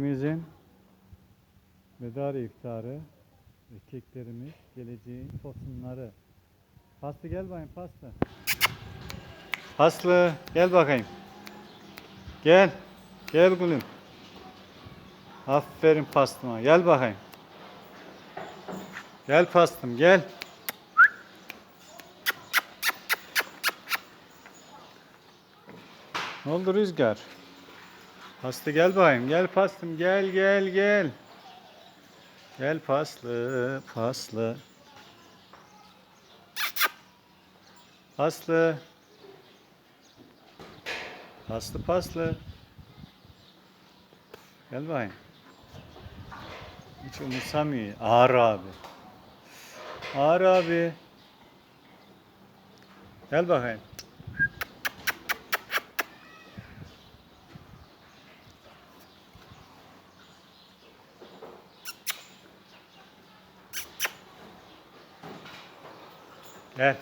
Bizim medar iftarı erkeklerimiz geleceğin tosunları. Paslı gel bakayım Paslı. Paslı gel bakayım. Gel. Gel gülüm. Aferin pastıma. Gel bakayım. Gel pastım gel. Ne oldu Rüzgar? Paslı gel bakayım. Gel pastım gel gel gel. Gel paslı paslı. Paslı. Paslı paslı. Gel bakayım. Hiç umursamıyor. Ağır abi. Ağır abi. Gel bakayım. Gel.